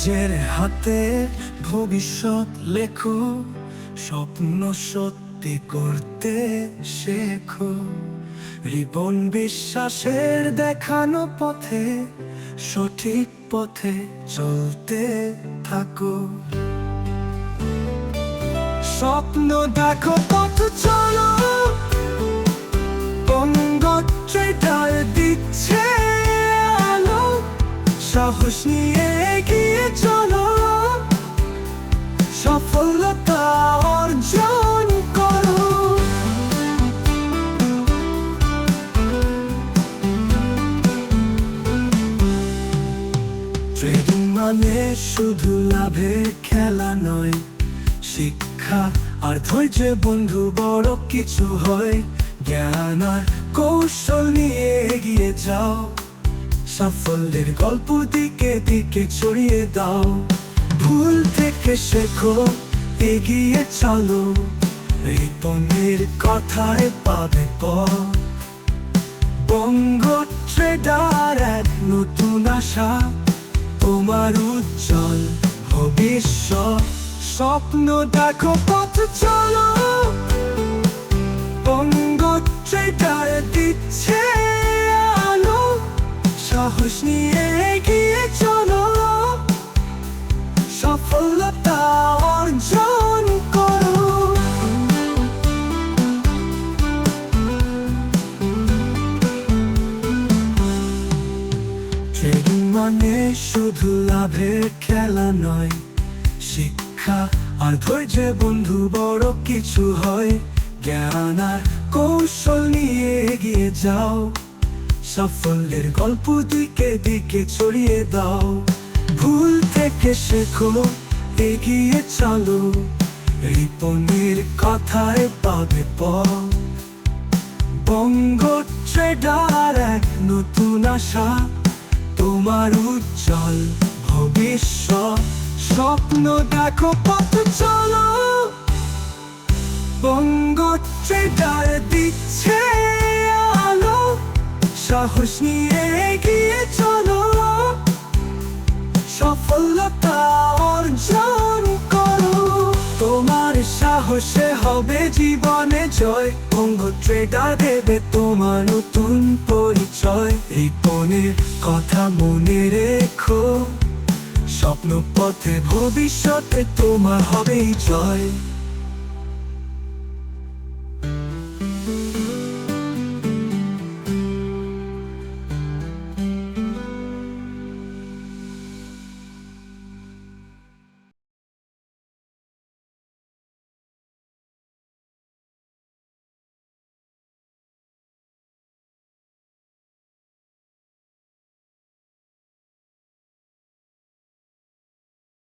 নিজের হাতে ভবিষ্যৎ লেখো, স্বপ্ন সত্যি করতে শেখো। রিবন বিশ্বাসের দেখানো পথে, সঠিক পথে চলতে থাকো। স্বপ্ন দেখো, পথ চলো। ডাল দিচ্ছে আলো। সাহস নিয়ে ট্রেডিং মানে শুধু লাভের খেলা নয়, শিক্ষা আর ধৈর্য বন্ধু বড় কিছু হয়। জ্ঞান আর কৌশল নিয়ে এগিয়ে যাও, সাফল্যের গল্প দিকে দিকে ছড়িয়ে দাও। ভুল থেকে শেখো, এগিয়ে চলো, রিপনের কথায় পাবে পথ। বঙ্গ ট্রেডার এক নতুন আশা তোমার উজ্জ্বল ভবিষ্যৎ স্বপ্ন দেখো পথ চলো। অঙ্গটার দিচ্ছে আলো। সাহস নিয়ে এগিয়ে চলো। ট্রেডিং মানে শুধু লাভের খেলা নয়, শিক্ষা আর ধৈর্য বন্ধু বড় কিছু হয়। জ্ঞান আর কৌশল নিয়ে এগিয়ে যাও, সাফল্যের গল্প দিকে দিকে ছড়িয়ে দাও। ভুল থেকে শেখো, এগিয়ে চলো, রিপনের কথায় পাবে পথ। বঙ্গ ট্রেডার এক নতুন আশা তোমার উজ্জ্বল ভবিষ্যৎ। স্বপ্ন দেখো পথ চলো। বঙ্গ ট্রেডার দিচ্ছে আলো। সাহস নিয়ে এগিয়ে চলো। সফলতা অর্জন। সাহসে হবে জীবনে জয়। অঙ্গ ট্রেডার দেবে তোমার নতুন পরিচয়। এই পণের কথা মনে রেখো। স্বপ্ন পথে ভবিষ্যতে তোমার হবেই জয়।